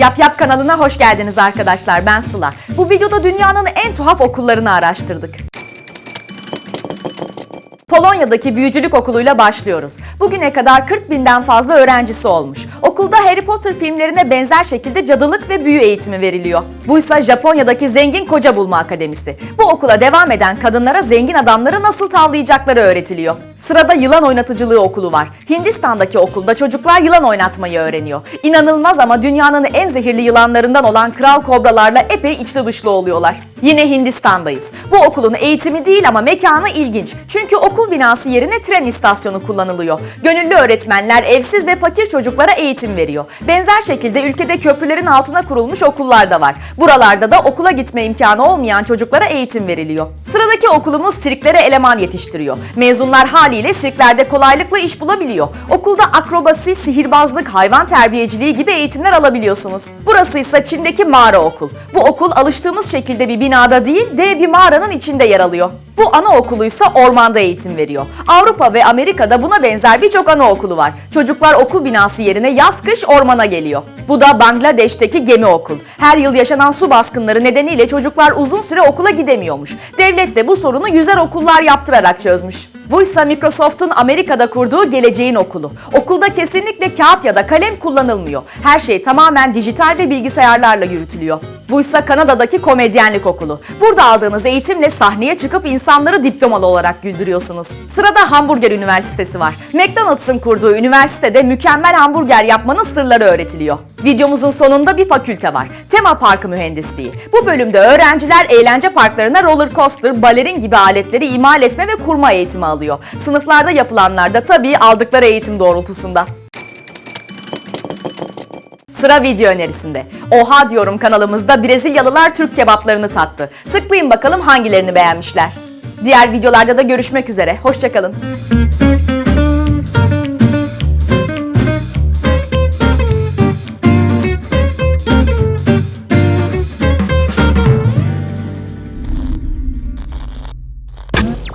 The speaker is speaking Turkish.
Yap Yap kanalına hoş geldiniz arkadaşlar. Ben Sıla. Bu videoda dünyanın en tuhaf okullarını araştırdık. Polonya'daki büyücülük okuluyla başlıyoruz. Bugüne kadar 40 binden fazla öğrencisi olmuş. Okulda Harry Potter filmlerine benzer şekilde cadılık ve büyü eğitimi veriliyor. Bu ise Japonya'daki Zengin Koca Bulma Akademisi. Bu okula devam eden kadınlara zengin adamları nasıl tavlayacakları öğretiliyor. Sırada yılan oynatıcılığı okulu var. Hindistan'daki okulda çocuklar yılan oynatmayı öğreniyor. İnanılmaz ama dünyanın en zehirli yılanlarından olan kral kobralarla epey içli dışlı oluyorlar. Yine Hindistan'dayız. Bu okulun eğitimi değil ama mekanı ilginç. Çünkü okul binası yerine tren istasyonu kullanılıyor. Gönüllü öğretmenler evsiz ve fakir çocuklara eğitim veriyor. Benzer şekilde ülkede köprülerin altına kurulmuş okullar da var. Buralarda da okula gitme imkanı olmayan çocuklara eğitim veriliyor. Sıradaki okulumuz sirklere eleman yetiştiriyor. Mezunlar haliyle sirklerde kolaylıkla iş bulabiliyor. Okulda akrobasi, sihirbazlık, hayvan terbiyeciliği gibi eğitimler alabiliyorsunuz. Burası ise Çin'deki mağara okul. Bu okul alıştığımız şekilde bir binada değil, dev bir mağaranın içinde yer alıyor. Bu anaokuluysa ormanda eğitim veriyor. Avrupa ve Amerika'da buna benzer birçok anaokulu var. Çocuklar okul binası yerine yaz kış ormana geliyor. Bu da Bangladeş'teki gemi okul. Her yıl yaşanan su baskınları nedeniyle çocuklar uzun süre okula gidemiyormuş. Devlet de bu sorunu yüzer okullar yaptırarak çözmüş. Buysa Microsoft'un Amerika'da kurduğu geleceğin okulu. Okulda kesinlikle kağıt ya da kalem kullanılmıyor. Her şey tamamen dijital ve bilgisayarlarla yürütülüyor. Buysa Kanada'daki komedyenlik okulu. Burada aldığınız eğitimle sahneye çıkıp insanları diplomalı olarak güldürüyorsunuz. Sırada Hamburger Üniversitesi var. McDonald's'ın kurduğu üniversitede mükemmel hamburger yapmanın sırları öğretiliyor. Videomuzun sonunda bir fakülte var. Tema Parkı Mühendisliği. Bu bölümde öğrenciler eğlence parklarına roller coaster, balerin gibi aletleri imal etme ve kurma eğitimi alıyor. Sınıflarda yapılanlar da tabii aldıkları eğitim doğrultusunda. Sıra video önerisinde. Oha diyorum kanalımızda Brezilyalılar Türk kebaplarını tattı. Tıklayın bakalım hangilerini beğenmişler. Diğer videolarda da görüşmek üzere. Hoşçakalın.